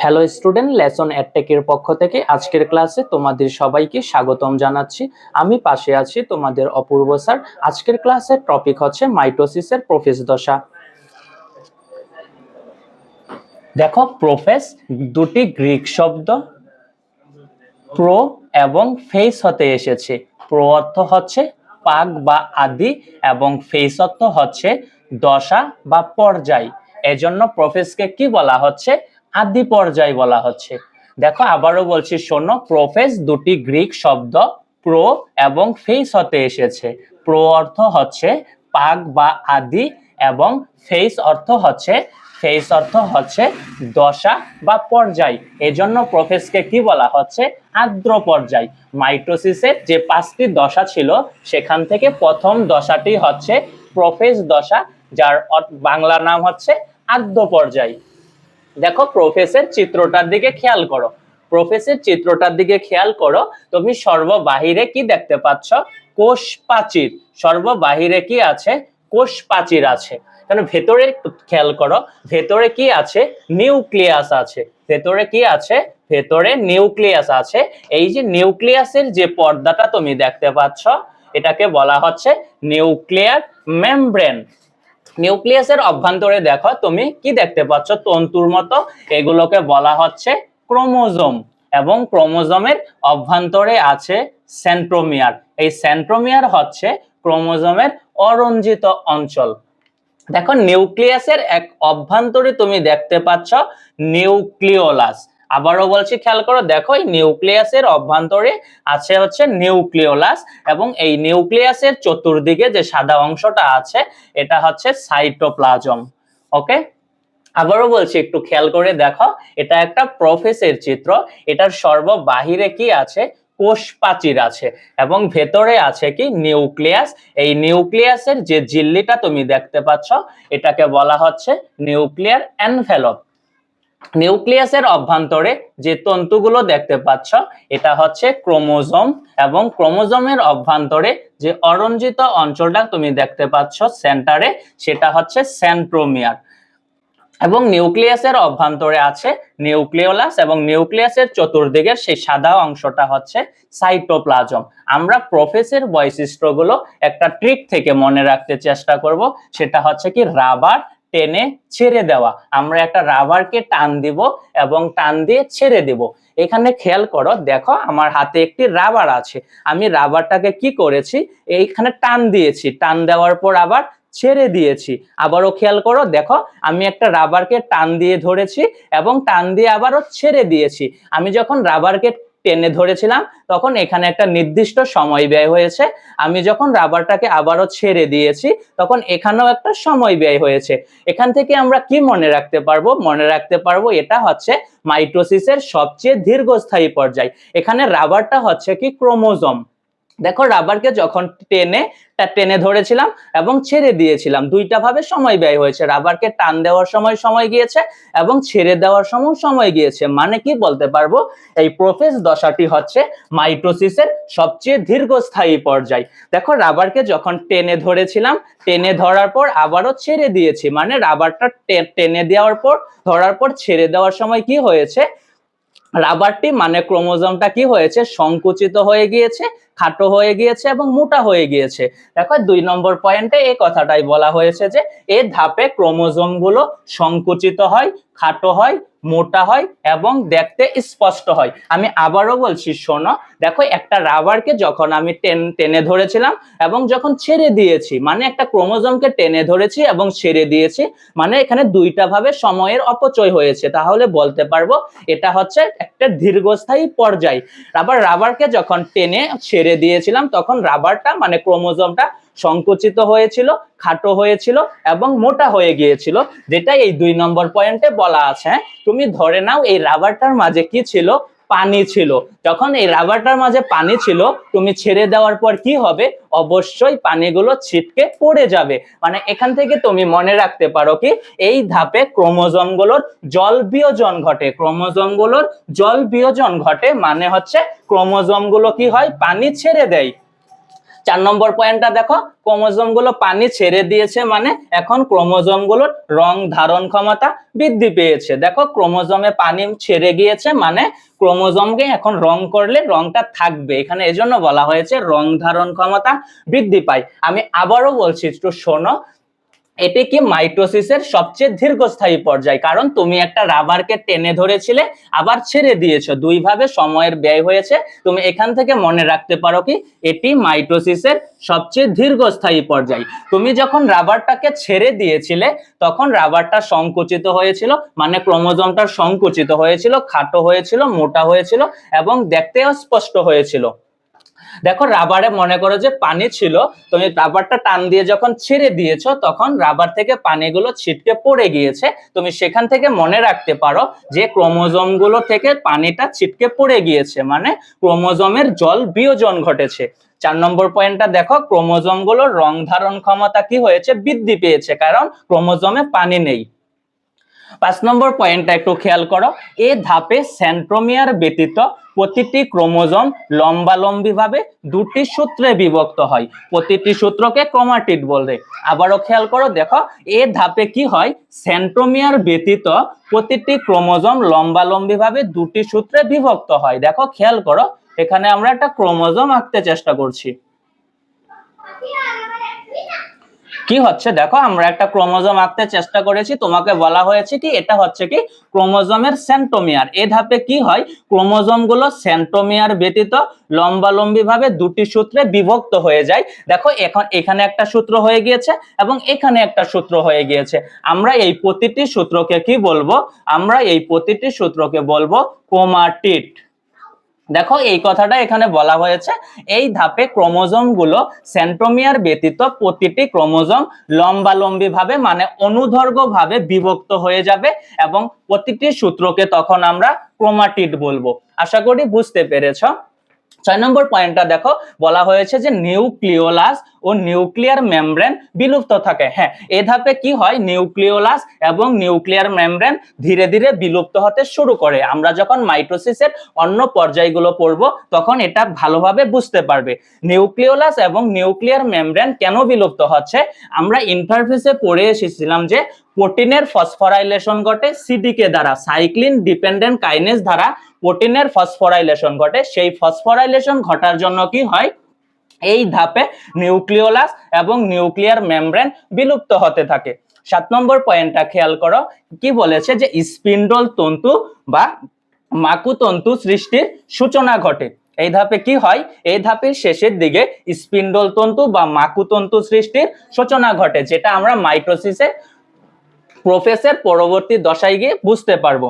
Hello student lesson অ্যাডটেকের পক্ষ থেকে আজকের ক্লাসে তোমাদের সবাইকে স্বাগতম জানাচ্ছি। আমি পাশে আছি তোমাদের অপূর্ব স্যার। আজকের ক্লাসের টপিক হচ্ছে মাইটোসিসের প্রোফেস দশা। দেখো প্রোফেস দুটি গ্রিক শব্দ। প্রো এবং ফেস হতে এসেছে। প্রো অর্থ হচ্ছে পাক বা আদি এবং ফেস অর্থ হচ্ছে দশা বা পর্যায়। এজন্য প্রফেসকে কি বলা হচ্ছে? আদি পর্যায় বলা হচ্ছে। দেখো, আবারও বলছি, শোনো, প্রোফেস দুটি গ্রিক শব্দ, প্রো এবং ফেস হতে এসেছে। প্রো অর্থ হচ্ছে পাক বা আদি এবং ফেস অর্থ হচ্ছে, ফেস অর্থ হচ্ছে দশা বা পর্যায়। এজন্য প্রোফেসকে কি বলা হচ্ছে? আর্দ্র পর্যায়। মাইটোসিসের যে পাঁচটি দশা ছিল, সেখান থেকে প্রথম দশাটি হচ্ছে প্রোফেস দশা, যার বাংলা নাম হচ্ছে আদ্র পর্যায়। দেখো প্রোফেসের চিত্রটার দিকে খেয়াল করো। প্রোফেসের চিত্রটার দিকে খেয়াল করো, তুমি সর্ববাহিরে কি দেখতে পাচ্ছ? কোষ প্রাচীর। সর্ববাহিরে কি আছে? কোষ প্রাচীর আছে। কারণ ভেতরে খেয়াল করো, ভেতরে কি আছে? নিউক্লিয়াস আছে। ভেতরে কি আছে? ভেতরে নিউক্লিয়াস আছে। এই যে নিউক্লিয়াসের যে পর্দাটা তুমি দেখতে পাচ্ছ, এটাকে বলা হচ্ছে নিউক্লিয়ার মেমব্রেন। নিউক্লিয়াসের অভ্যন্তরে দেখো, তুমি কি দেখতে পাচ্ছ? তন্তুর মতো। এগুলোকে বলা হচ্ছে ক্রোমোজোম এবং ক্রোমোজোমের অভ্যন্তরে আছে সেন্ট্রোমিয়ার। এই সেন্ট্রোমিয়ার হচ্ছে ক্রোমোজোমের অরঞ্জিত অঞ্চল। দেখো, নিউক্লিয়াসের এক অভ্যন্তরে তুমি দেখতে পাচ্ছ নিউক্লিওলাস। আবারও বলছি, খেয়াল করো, দেখো এই নিউক্লিয়াসের অভ্যন্তরে আছে হচ্ছে নিউক্লিওলাস এবং এই নিউক্লিয়াসের চতুর্দিকে যে সাদা অংশটা আছে, এটা হচ্ছে সাইটোপ্লাজম। ওকে? আবারও বলছি, একটু খেয়াল করে দেখো, এটা একটা প্রফেসের চিত্র, এটার সর্ব বাহিরে কি আছে? কোষ প্রাচীর আছে এবং ভেতরে আছে কি? নিউক্লিয়াস। এই নিউক্লিয়াসের যে ঝিল্লিটা তুমি দেখতে পাচ্ছ, এটাকে বলা হচ্ছে নিউক্লিয়ার এনভেলপ। নিউক্লিয়াসের অভ্যন্তরে যে তন্তুগুলো দেখতে পাচ্ছ, এটা হচ্ছে ক্রোমোজোম এবং ক্রোমোজোমের অভ্যন্তরে যে অরঞ্জিত অঞ্চলটা তুমি দেখতে পাচ্ছ সেন্টারে, সেটা হচ্ছে সেন্ট্রোমিয়ার এবং নিউক্লিয়াসের অভ্যন্তরে আছে নিউক্লিওলাস এবং নিউক্লিয়াসের চতুর্দিকের সেই সাদা অংশটা হচ্ছে সাইটোপ্লাজম। আমরা প্রোফেসের বৈশিষ্ট্যগুলো একটা ট্রিক থেকে মনে রাখতে চেষ্টা করব, সেটা হচ্ছে কি, রাবার টেনে ছেড়ে দেওয়া। আমরা একটা রাবারকে টান দিব এবং টান দিয়ে ছেড়ে দিব। এখানে খেয়াল করো, দেখো আমার হাতে একটি রাবার আছে। আমি রাবারটাকে কি করেছি? এইখানে টান দিয়েছি। টান দেওয়ার পর আবার ছেড়ে দিয়েছি। আবারও খেয়াল করো, দেখো আমি একটা রাবারকে টান দিয়ে ধরেছি এবং টান দিয়ে আবারও ছেড়ে দিয়েছি। আমি যখন রাবারকে টেনে ধরেছিলাম, তখন এখানে একটা নির্দিষ্ট সময় ব্যয় হয়েছে। আমি যখন রাবারটাকে আবারও ছেড়ে দিয়েছি, তখন এখানেও একটা সময় ব্যয় হয়েছে। এখান থেকে আমরা কি মনে রাখতে পারব? মনে রাখতে পারব এটা হচ্ছে মাইটোসিসের সবচেয়ে দীর্ঘস্থায়ী পর্যায়। এখানে রাবারটা হচ্ছে কি ক্রোমোজোম। দেখো রাবারকে যখন টেনে টেনে ধরেছিলাম এবং ছেড়ে দিয়েছিলাম। দুইটা ভাবে সময় ব্যয় হয়েছে। রাবারকে টান দেওয়ার সময় সময় গিয়েছে এবং ছেড়ে দেওয়ার সময় সময় গিয়েছে। মানে কি বলতে পারব? এই প্রোফেস দশাটি হচ্ছে মাইটোসিসের সবচেয়ে দীর্ঘস্থায়ী পর্যায়। দেখো রাবারকে যখন টেনে ধরেছিলাম, টেনে ধরার পর আবারও ছেড়ে দিয়েছি। মানে রাবারটা টেনে দেওয়ার পর, ধরার পর ছেড়ে দেওয়ার সময় কি হয়েছে? রাবারটি মানে ক্রোমোজোমটা কি হয়েছে? সংকুচিত হয়ে গিয়েছে খাটো হয়ে গিয়েছে এবং মোটা হয়ে গিয়েছে। দেখো, দুই নম্বর পয়েন্টে এই কথাটাই বলা হয়েছে যে, এ ধাপে ক্রোমোজোমগুলো সংকুচিত হয়, খাটো হয়, মোটা হয় এবং দেখতে স্পষ্ট হয়। আমি আবারও বলছি, শোনো, দেখো, একটা রাবারকে যখন আমি টেন, টেনে ধরেছিলাম এবং যখন ছেড়ে দিয়েছি মানে একটা ক্রোমোজোমকে টেনে ধরেছি এবং ছেড়ে দিয়েছি মানে এখানে দুইটা ভাবে সময়ের অপচয় হয়েছে। তাহলে বলতে পারব, এটা হচ্ছে একটা দীর্ঘস্থায়ী পর্যায়। আবার রাবারকে যখন টেনে, ছেড়ে দিয়েছিলাম, তখন রাবারটা মানে ক্রোমোজোমটা সংকুচিত হয়েছিল, খাটো হয়েছিল এবং মোটা হয়ে গিয়েছিল যেটা এই দুই নম্বর পয়েন্টে বলা আছে হ্যাঁ? তুমি ধরে নাও এই রাবারটার মাঝে কি ছিল পানি ছিল। যখন এই রাবারটার মাঝে পানি ছিল, তুমি ছেড়ে দেওয়ার পর কি হবে? অবশ্যই পানিগুলো ছিটকে পড়ে যাবে। মানে এখান থেকে তুমি মনে রাখতে পারো কি, এই ধাপে ক্রোমোজমগুলোর জল বিয়োজন ঘটে। ক্রোমোজোমগুলোর জল বিয়োজন ঘটে মানে হচ্ছে ক্রোমোজোমগুলো কি হয়? পানি ছেড়ে দেয়। চার নম্বর পয়েন্টটা দেখো ক্রোমোজোমগুলো পানি ছেড়ে দিয়েছে মানে এখন ক্রোমোজোমগুলোর রং ধারণ ক্ষমতা বৃদ্ধি পেয়েছে। দেখো, ক্রোমোজোমে পানি ছেড়ে গিয়েছে মানে ক্রোমোজোমকে এখন রং করলে রংটা থাকবে। এখানে এজন্য বলা হয়েছে রং ধারণ ক্ষমতা বৃদ্ধি পায়। আমি আবারও বলছি, একটু শোনো এটি কি মাইটোসিসের সবচেয়ে দীর্ঘস্থায়ী পর্যায়। কারণ তুমি একটা রাবারকে টেনে ধরেছিলে, আবার ছেড়ে দিয়েছ। দুই ভাবে সময়ের ব্যয় হয়েছে। তুমি এখান থেকে মনে রাখতে পারো কি, এটি মাইটোসিসের সবচেয়ে দীর্ঘস্থায়ী পর্যায়। তুমি যখন রাবারটাকে ছেড়ে দিয়েছিলে, তখন রাবারটা সংকুচিত হয়েছিল মানে ক্রোমোজোমটা সংকুচিত হয়েছিল, খাটো হয়েছিল, মোটা হয়েছিল, এবং দেখতেও স্পষ্ট হয়েছিল। দেখো রাবারে মনে করো যে পানি ছিল, তুমি রাবারটা টান দিয়ে যখন ছেড়ে দিয়েছ, তখন রাবার থেকে পানিগুলো ছিটকে পড়ে গিয়েছে। তুমি সেখান থেকে মনে রাখতে পারো যে ক্রোমোজোমগুলো থেকে পানিটা ছিটকে পড়ে গিয়েছে মানে ক্রোমোজোমের জল বিয়োজন ঘটেছে। চার নম্বর পয়েন্টটা দেখো ক্রোমোজোমগুলোর রং ধারণ ক্ষমতা কি হয়েছে? বৃদ্ধি পেয়েছে, কারণ ক্রোমোজোমে পানি নেই। পাঁচ নম্বর পয়েন্টটা একটু খেয়াল করো। এ ধাপে সেন্ট্রোমিয়ার ব্যতীত প্রতিটি ক্রোমোজোম লম্বালম্বি ভাবে দুটি সূত্রে বিভক্ত হয়। প্রতিটি সূত্রকে ক্রোমাটিড বলে। আবারও খেয়াল করো, দেখো, এ ধাপে কি হয়? সেন্ট্রোমিয়ার ব্যতীত প্রতিটি ক্রোমোজোম লম্বালম্বি ভাবে দুটি সূত্রে বিভক্ত হয়। দেখো, খেয়াল করো, এখানে আমরা একটা ক্রোমোজোম আঁকতে চেষ্টা করছি। কি হচ্ছে? দেখো, আমরা একটা ক্রোমোজোম আঁকতে চেষ্টা করেছি। তোমাকে বলা হয়েছে কি, এটা হচ্ছে কি, ক্রোমোজোমের সেন্টোমিয়ার। এ ধাপে কি হয়? ক্রোমোজোমগুলো সেন্টোমিয়ার ব্যতীত লম্বালম্বি ভাবে দুটি সূত্রে বিভক্ত হয়ে যায়। দেখো, এখন এখানে একটা সূত্র হয়ে গিয়েছে এবং এখানে একটা সূত্র হয়ে গিয়েছে। আমরা এই প্রতিটি সূত্রকে কি বলব? আমরা এই প্রতিটি সূত্রকে বলব ক্রোমাটিড। দেখো, এই কথাটা এখানে বলা হয়েছে, এই ধাপে ক্রোমোজোমগুলো সেন্ট্রোমিয়ার ব্যতীত প্রতিটি ক্রোমোজোম লম্বালম্বী ভাবে মানে অনুধর্গ ভাবে বিভক্ত হয়ে যাবে এবং প্রতিটি সূত্রকে তখন আমরা ক্রোমাটিড বলব। আশা করি বুঝতে পেরেছ? ছয় নম্বর পয়েন্টটা দেখো, বলা হয়েছে যে নিউক্লিওলাস ও নিউক্লিয়ার মেমব্রেন বিলুপ্ত থাকে। হ্যাঁ এ ধাপে কি হয়? নিউক্লিওলাস এবং নিউক্লিয়ার মেমব্রেন ধীরে ধীরে বিলুপ্ত হতে শুরু করে। আমরা যখন মাইটোসিসের অন্য পর্যায়গুলো পড়ব, তখন এটা ভালোভাবে বুঝতে পারবে। নিউক্লিওলাস এবং নিউক্লিয়ার মেমব্রেন কেন বিলুপ্ত হচ্ছে? আমরা ইন্টারফেসে পড়ে এসেছিলাম যে প্রোটিনের ফসফরাইলেশন ঘটে সিডিকে দ্বারা, সাইক্লিন ডিপেন্ডেন্ট কাইনেস দ্বারা প্রোটিনের ফসফরাইলেশন ঘটে। সেই ফসফরাইলেশন ঘটার জন্য কি হয়? এই ধাপে নিউক্লিওলাস এবং নিউক্লিয়ার মেমব্রেন বিলুপ্ত হতে থাকে। সাত নম্বর পয়েন্টটা খেয়াল করো, কি বলেছে যে স্পিন্ডল তন্তু বা মাকুতন্তু সৃষ্টির সূচনা ঘটে। এই ধাপে কি হয়? এই ধাপের শেষের দিকে স্পিন্ডল তন্তু বা মাকুতন্তু সৃষ্টির সূচনা ঘটে, যেটা আমরা মাইটোসিসে প্রোফেসের পরবর্তী দশায় গিয়ে বুঝতে পারব।